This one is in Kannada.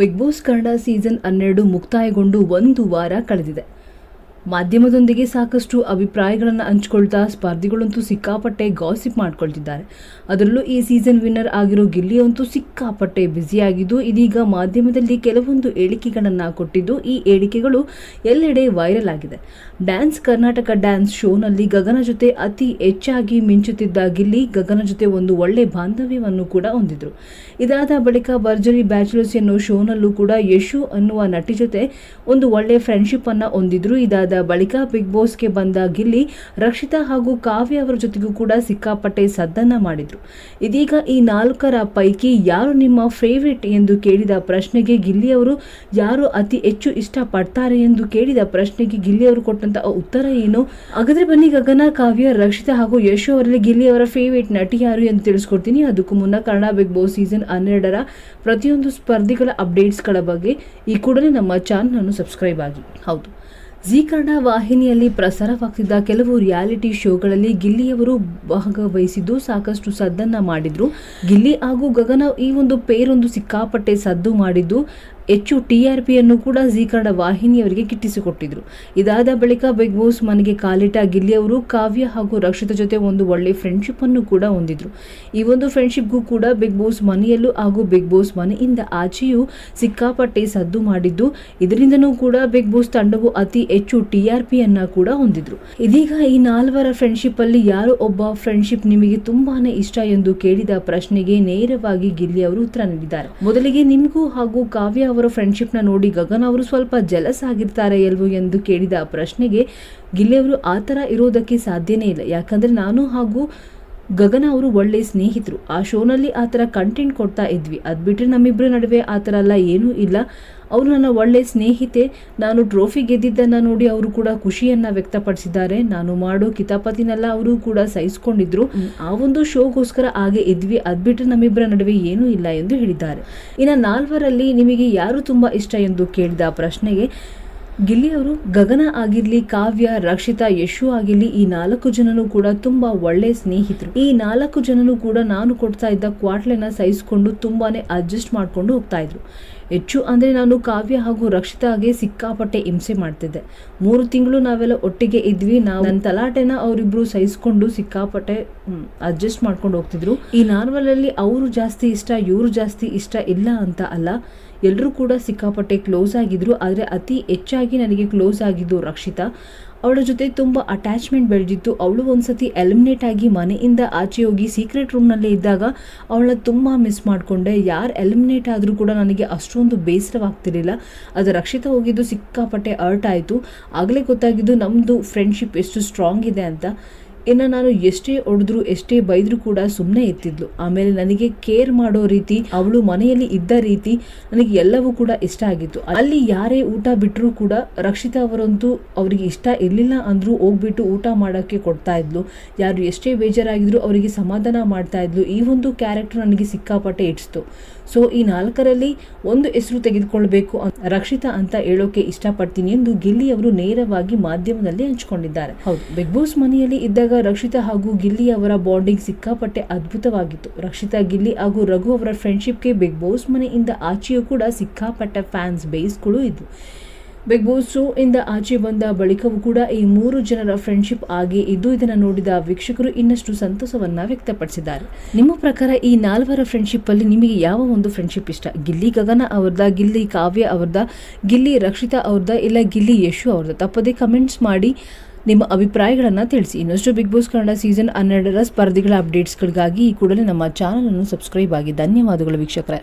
ಬಿಗ್ ಬಾಸ್ ಕನ್ನಡ ಸೀಸನ್ ಹನ್ನೆರಡು ಮುಕ್ತಾಯಗೊಂಡು ಒಂದು ವಾರ ಕಳೆದಿದೆ. ಮಾಧ್ಯಮದೊಂದಿಗೆ ಸಾಕಷ್ಟು ಅಭಿಪ್ರಾಯಗಳನ್ನು ಹಂಚಿಕೊಳ್ತಾ ಸ್ಪರ್ಧಿಗಳಂತೂ ಸಿಕ್ಕಾಪಟ್ಟೆ ಗಾಸಿಪ್ ಮಾಡ್ಕೊಳ್ತಿದ್ದಾರೆ. ಅದರಲ್ಲೂ ಈ ಸೀಸನ್ ವಿನ್ನರ್ ಆಗಿರೋ ಗಿಲ್ಲಿ ಅಂತೂ ಸಿಕ್ಕಾಪಟ್ಟೆ ಬ್ಯುಸಿಯಾಗಿದ್ದು ಇದೀಗ ಮಾಧ್ಯಮದಲ್ಲಿ ಕೆಲವೊಂದು ಹೇಳಿಕೆಗಳನ್ನು ಕೊಟ್ಟಿದ್ದು, ಈ ಹೇಳಿಕೆಗಳು ಎಲ್ಲೆಡೆ ವೈರಲ್ ಆಗಿದೆ. ಡ್ಯಾನ್ಸ್ ಕರ್ನಾಟಕ ಡ್ಯಾನ್ಸ್ ಶೋನಲ್ಲಿ ಗಗನ ಜೊತೆ ಅತಿ ಹೆಚ್ಚಾಗಿ ಮಿಂಚುತ್ತಿದ್ದ ಗಿಲ್ಲಿ ಗಗನ ಜೊತೆ ಒಂದು ಒಳ್ಳೆ ಬಾಂಧವ್ಯವನ್ನು ಕೂಡ ಹೊಂದಿದ್ರು. ಇದಾದ ಬಳಿಕ ಭರ್ಜರಿ ಬ್ಯಾಚುಲರ್ಸ್ ಎನ್ನುವ ಶೋನಲ್ಲೂ ಕೂಡ ಯಶು ಅನ್ನುವ ನಟಿ ಜೊತೆ ಒಂದು ಒಳ್ಳೆ ಫ್ರೆಂಡ್ಶಿಪ್ ಅನ್ನ ಹೊಂದಿದ್ರು. ಇದಾದ ಬಳಿಕ ಬಿಗ್ ಬಾಸ್ಗೆ ಬಂದ ಗಿಲ್ಲಿ, ರಕ್ಷಿತಾ ಹಾಗೂ ಕಾವ್ಯ ಅವರ ಜೊತೆಗೂ ಕೂಡ ಸಿಕ್ಕಾಪಟ್ಟೆ ಸದ್ದನ್ನ ಮಾಡಿದ್ರು. ಇದೀಗ ಈ ನಾಲ್ಕರ ಪೈಕಿ ಯಾರು ನಿಮ್ಮ ಫೇವ್ರೆಟ್ ಎಂದು ಕೇಳಿದ ಪ್ರಶ್ನೆಗೆ ಗಿಲ್ಲಿ ಅವರು, ಯಾರು ಅತಿ ಹೆಚ್ಚು ಇಷ್ಟಪಡ್ತಾರೆ ಎಂದು ಕೇಳಿದ ಪ್ರಶ್ನೆಗೆ ಗಿಲ್ಲಿ ಅವರು ಕೊಟ್ಟಂತಹ ಉತ್ತರ ಏನು? ಹಾಗಾದ್ರೆ ಬನ್ನಿ ಗಗನ, ಕಾವ್ಯ, ರಕ್ಷಿತಾ ಹಾಗೂ ಯಶು ಅವರಲ್ಲಿ ಗಿಲ್ಲಿ ಅವರ ಫೇವ್ರೇಟ್ ನಟಿ ಯಾರು ಎಂದು ತಿಳಿಸ್ಕೊಡ್ತೀನಿ. ಅದಕ್ಕೂ ಮುನ್ನ ಕನ್ನಡ ಬಿಗ್ ಬಾಸ್ ಸೀಸನ್ ಹನ್ನೆರಡರ ಪ್ರತಿಯೊಂದು ಸ್ಪರ್ಧಿಗಳ ಅಪ್ಡೇಟ್ಸ್ಗಳ ಬಗ್ಗೆ ಈ ಕೂಡಲೇ ನಮ್ಮ ಚಾನಲ್ ಅನ್ನು ಸಬ್ಸ್ಕ್ರೈಬ್ ಆಗಿ. ಹೌದು. ಜಿ ಕನ್ನಡ ವಾಹಿನಿಯಲ್ಲಿ ಪ್ರಸಾರವಾಗ್ತಿದ್ದ ಕೆಲವು ರಿಯಾಲಿಟಿ ಶೋಗಳಲ್ಲಿ ಗಿಲ್ಲಿಯವರು ಭಾಗವಹಿಸಿದ್ದು ಸಾಕಷ್ಟು ಸದ್ದನ್ನ ಮಾಡಿದ್ರು. ಗಿಲ್ಲಿ ಹಾಗೂ ಗಗನ ಈ ಒಂದು ಪೇರೊಂದು ಸಿಕ್ಕಾಪಟ್ಟೆ ಸದ್ದು ಮಾಡಿದ್ದು. ಹೆಚ್ಚು ಟಿ ಆರ್ ಪಿಯನ್ನು ಕೂಡ ಜಿ ಕನ್ನಡ ವಾಹಿನಿಯವರಿಗೆ ಕಿಟ್ಟಿಸಿಕೊಟ್ಟಿದ್ರು. ಇದಾದ ಬಳಿಕ ಬಿಗ್ ಬಾಸ್ ಮನೆಗೆ ಕಾಲಿಟ್ಟ ಗಿಲ್ಲಿ ಅವರು ಕಾವ್ಯ ಹಾಗೂ ರಕ್ಷಿತ ಜೊತೆ ಒಂದು ಒಳ್ಳೆ ಫ್ರೆಂಡ್ಶಿಪ್ ಅನ್ನು ಕೂಡ ಹೊಂದಿದ್ರು. ಈ ಒಂದು ಫ್ರೆಂಡ್ಶಿಪ್ಗೂ ಕೂಡ ಬಿಗ್ ಬಾಸ್ ಮನೆಯಲ್ಲೂ ಹಾಗೂ ಬಿಗ್ ಬಾಸ್ ಮನೆಯಿಂದ ಆಚೆಯೂ ಸಿಕ್ಕಾಪಟ್ಟೆ ಸದ್ದು ಮಾಡಿದ್ದು. ಇದರಿಂದನೂ ಕೂಡ ಬಿಗ್ ಬಾಸ್ ತಂಡವು ಅತಿ ಹೆಚ್ಚು ಟಿ ಆರ್ ಪಿಯನ್ನ ಕೂಡ ಹೊಂದಿದ್ರು. ಇದೀಗ ಈ ನಾಲ್ವರ ಫ್ರೆಂಡ್ಶಿಪ್ ಅಲ್ಲಿ ಯಾರು ಒಬ್ಬ ಫ್ರೆಂಡ್ಶಿಪ್ ನಿಮಗೆ ತುಂಬಾನೇ ಇಷ್ಟ ಎಂದು ಕೇಳಿದ ಪ್ರಶ್ನೆಗೆ ನೇರವಾಗಿ ಗಿಲ್ಲಿ ಅವರು ಉತ್ತರ ನೀಡಿದ್ದಾರೆ. ಮೊದಲಿಗೆ ನಿಮಗೂ ಹಾಗೂ ಕಾವ್ಯ ಅವರ ಫ್ರೆಂಡ್ಶಿಪ್ನ ನೋಡಿ ಗಗನ್ ಅವರು ಸ್ವಲ್ಪ ಜಲಸ್ ಆಗಿರ್ತಾರೆ ಎಲ್ವೋ ಎಂದು ಕೇಳಿದ ಪ್ರಶ್ನೆಗೆ ಗಿಲ್ಲೆ ಅವರು ಆ ಥರ ಇರೋದಕ್ಕೆ ಸಾಧ್ಯನೇ ಇಲ್ಲ. ಯಾಕಂದರೆ ನಾನು ಹಾಗೂ ಗಗನ ಅವರು ಒಳ್ಳೆ ಸ್ನೇಹಿತರು. ಆ ಶೋನಲ್ಲಿ ಆ ಥರ ಕಂಟೆಂಟ್ ಕೊಡ್ತಾ ಇದ್ವಿ. ಅದು ಬಿಟ್ಟರೆ ನಮ್ಮಿಬ್ಬರ ನಡುವೆ ಆ ಥರ ಎಲ್ಲ ಏನೂ ಇಲ್ಲ. ಅವರು ನನ್ನ ಒಳ್ಳೆ ಸ್ನೇಹಿತೆ. ನಾನು ಟ್ರೋಫಿ ಗೆದ್ದಿದ್ದನ್ನು ನೋಡಿ ಅವರು ಕೂಡ ಖುಷಿಯನ್ನ ವ್ಯಕ್ತಪಡಿಸಿದ್ದಾರೆ. ನಾನು ಮಾಡೋ ಕಿತಾಪತಿನೆಲ್ಲ ಅವರು ಕೂಡ ಸಹಿಸ್ಕೊಂಡಿದ್ರು. ಆ ಒಂದು ಶೋಗೋಸ್ಕರ ಹಾಗೆ ಇದ್ವಿ. ಅದು ಬಿಟ್ಟರೆ ನಮ್ಮಿಬ್ಬರ ನಡುವೆ ಏನೂ ಇಲ್ಲ ಎಂದು ಹೇಳಿದ್ದಾರೆ. ಇನ್ನು ನಾಲ್ವರಲ್ಲಿ ನಿಮಗೆ ಯಾರು ತುಂಬ ಇಷ್ಟ ಎಂದು ಕೇಳಿದ ಪ್ರಶ್ನೆಗೆ ಗಿಲ್ಲಿ ಅವರು ಗಗನ ಆಗಿರ್ಲಿ, ಕಾವ್ಯ, ರಕ್ಷಿತಾ, ಯಶು ಆಗಿರ್ಲಿ, ಈ ನಾಲ್ಕು ಜನನು ಕೂಡ ತುಂಬಾ ಒಳ್ಳೆ ಸ್ನೇಹಿತರು. ಈ ನಾಲ್ಕು ಜನನು ಕೂಡ ನಾನು ಕೊಡ್ತಾ ಇದ್ದ ಕ್ವಾಟ್ಲೆನ ಸಹಿಸಿಕೊಂಡು ತುಂಬಾನೇ ಅಡ್ಜಸ್ಟ್ ಮಾಡ್ಕೊಂಡು ಹೋಗ್ತಾ ಇದ್ರು. ಹೆಚ್ಚು ಅಂದರೆ ನಾನು ಕಾವ್ಯ ಹಾಗೂ ರಕ್ಷಿತಾಗೆ ಸಿಕ್ಕಾಪಟ್ಟೆ ಹಿಂಸೆ ಮಾಡ್ತಿದ್ದೆ. ಮೂರು ತಿಂಗಳು ನಾವೆಲ್ಲ ಒಟ್ಟಿಗೆ ಇದ್ವಿ. ನಾವು ನನ್ನ ತಲಾಟೆನ ಅವರಿಬ್ರು ಸಹಿಸ್ಕೊಂಡು ಸಿಕ್ಕಾಪಟ್ಟೆ ಅಡ್ಜಸ್ಟ್ ಮಾಡ್ಕೊಂಡು ಹೋಗ್ತಿದ್ರು. ಈ ನಾರ್ಮಲಲ್ಲಿ ಅವರು ಜಾಸ್ತಿ ಇಷ್ಟ, ಇವರು ಜಾಸ್ತಿ ಇಷ್ಟ ಇಲ್ಲ ಅಂತ ಅಲ್ಲ. ಎಲ್ಲರೂ ಕೂಡ ಸಿಕ್ಕಾಪಟ್ಟೆ ಕ್ಲೋಸ್ ಆಗಿದ್ರು. ಆದರೆ ಅತಿ ಹೆಚ್ಚಾಗಿ ನನಗೆ ಕ್ಲೋಸ್ ಆಗಿದ್ದು ರಕ್ಷಿತಾ. ಅವಳ ಜೊತೆ ತುಂಬ ಅಟ್ಯಾಚ್ಮೆಂಟ್ ಬೆಳೆದಿತ್ತು. ಅವಳು ಒಂದ್ಸತಿ ಎಲಿಮಿನೇಟ್ ಆಗಿ ಮನೆಯಿಂದ ಆಚೆ ಹೋಗಿ ಸೀಕ್ರೆಟ್ ರೂಮ್ನಲ್ಲೇ ಇದ್ದಾಗ ಅವಳನ್ನ ತುಂಬ ಮಿಸ್ ಮಾಡಿಕೊಂಡೆ. ಯಾರು ಎಲಿಮಿನೇಟ್ ಆದರೂ ಕೂಡ ನನಗೆ ಅಷ್ಟೊಂದು ಬೇಸರವಾಗ್ತಿರಲಿಲ್ಲ. ಅದು ರಕ್ಷಿತ ಹೋಗಿದ್ದು ಸಿಕ್ಕಾಪಟ್ಟೆ ಅರ್ಟ್ ಆಯಿತು. ಆಗಲೇ ಗೊತ್ತಾಗಿದ್ದು ನಮ್ಮದು ಫ್ರೆಂಡ್ಶಿಪ್ ಎಷ್ಟು ಸ್ಟ್ರಾಂಗ್ ಇದೆ ಅಂತ. ಇನ್ನು ನಾನು ಎಷ್ಟೇ ಹೊಡೆದ್ರು ಎಷ್ಟೇ ಬೈದ್ರು ಕೂಡ ಸುಮ್ಮನೆ ಇರ್ತಿದ್ಲು. ಆಮೇಲೆ ನನಗೆ ಕೇರ್ ಮಾಡೋ ರೀತಿ ಅವಳು ಮನೆಯಲ್ಲಿ ಇದ್ದ ರೀತಿ ನನಗೆ ಎಲ್ಲವೂ ಕೂಡ ಇಷ್ಟ ಆಗಿತ್ತು. ಅಲ್ಲಿ ಯಾರೇ ಊಟ ಬಿಟ್ಟರೂ ಕೂಡ ರಕ್ಷಿತಾ ಅವರಂತೂ ಅವರಿಗೆ ಇಷ್ಟ ಇರಲಿಲ್ಲ ಅಂದರೂ ಹೋಗ್ಬಿಟ್ಟು ಊಟ ಮಾಡೋಕ್ಕೆ ಕೊಡ್ತಾ ಇದ್ಲು. ಯಾರು ಎಷ್ಟೇ ಬೇಜಾರಾಗಿದ್ರು ಅವರಿಗೆ ಸಮಾಧಾನ ಮಾಡ್ತಾ ಇದ್ಲು. ಈ ಒಂದು ಕ್ಯಾರೆಕ್ಟರ್ ನನಗೆ ಸಿಕ್ಕಾಪಟ್ಟೆ ಇಡ್ಸ್ತು. ಸೊ ಈ ನಾಲ್ಕರಲ್ಲಿ ಒಂದು ಹೆಸರು ತೆಗೆದುಕೊಳ್ಬೇಕು ರಕ್ಷಿತಾ ಅಂತ ಹೇಳೋಕೆ ಇಷ್ಟಪಡ್ತೀನಿ ಎಂದು ಗಿಲ್ಲಿ ಅವರು ನೇರವಾಗಿ ಮಾಧ್ಯಮದಲ್ಲಿ ಹಂಚಿಕೊಂಡಿದ್ದಾರೆ. ಹೌದು. ಬಿಗ್ ಬಾಸ್ ಮನೆಯಲ್ಲಿ ಇದ್ದಾಗ ರಕ್ಷಿತಾ ಹಾಗೂ ಗಿಲ್ಲಿ ಅವರ ಬಾಂಡಿಂಗ್ ಸಿಕ್ಕಾಪಟ್ಟೆ ಅದ್ಭುತವಾಗಿತ್ತು. ರಕ್ಷಿತಾ, ಗಿಲ್ಲಿ ಹಾಗೂ ರಘು ಅವರ ಫ್ರೆಂಡ್ಶಿಪ್ಗೆ ಬಿಗ್ ಬಾಸ್ ಮನೆಯಿಂದ ಆಚೆಯೂ ಕೂಡ ಸಿಕ್ಕಾಪಟ್ಟೆ ಫ್ಯಾನ್ಸ್ ಬೇಸ್ಗಳು ಇದ್ವು. ಬಿಗ್ ಬಾಸ್ ಶೋ ಇಂದ ಆಚೆ ಬಂದ ಬಳಿಕವೂ ಕೂಡ ಈ ಮೂರು ಜನರ ಫ್ರೆಂಡ್ಶಿಪ್ ಆಗಿ ಇದ್ದು, ಇದನ್ನು ನೋಡಿದ ವೀಕ್ಷಕರು ಇನ್ನಷ್ಟು ಸಂತೋಷವನ್ನ ವ್ಯಕ್ತಪಡಿಸಿದ್ದಾರೆ. ನಿಮ್ಮ ಪ್ರಕಾರ ಈ ನಾಲ್ವರ ಫ್ರೆಂಡ್ಶಿಪ್ ಅಲ್ಲಿ ನಿಮಗೆ ಯಾವ ಒಂದು ಫ್ರೆಂಡ್ಶಿಪ್ ಇಷ್ಟ? ಗಿಲ್ಲಿ ಗಗನ ಅವ್ರದ ಗಿಲ್ಲಿ ಕಾವ್ಯ ಅವ್ರದ ಗಿಲ್ಲಿ ರಕ್ಷಿತಾ ಅವ್ರದ ಇಲ್ಲ ಗಿಲ್ಲಿ ಯಶು ಅವ್ರದ ತಪ್ಪದೇ ಕಮೆಂಟ್ಸ್ ಮಾಡಿ ನಿಮ್ಮ ಅಭಿಪ್ರಾಯಗಳನ್ನು ತಿಳಿಸಿ. ಇನ್ನಷ್ಟು ಬಿಗ್ ಬಾಸ್ ಕನ್ನಡ ಸೀಸನ್ ಹನ್ನೆರಡರ ಸ್ಪರ್ಧಿಗಳ ಅಪ್ಡೇಟ್ಸ್ಗಳಿಗಾಗಿ ಈ ಕೂಡಲೇ ನಮ್ಮ ಚಾನಲನ್ನು ಸಬ್ಸ್ಕ್ರೈಬ್ ಆಗಿ. ಧನ್ಯವಾದಗಳು ವೀಕ್ಷಕರೇ.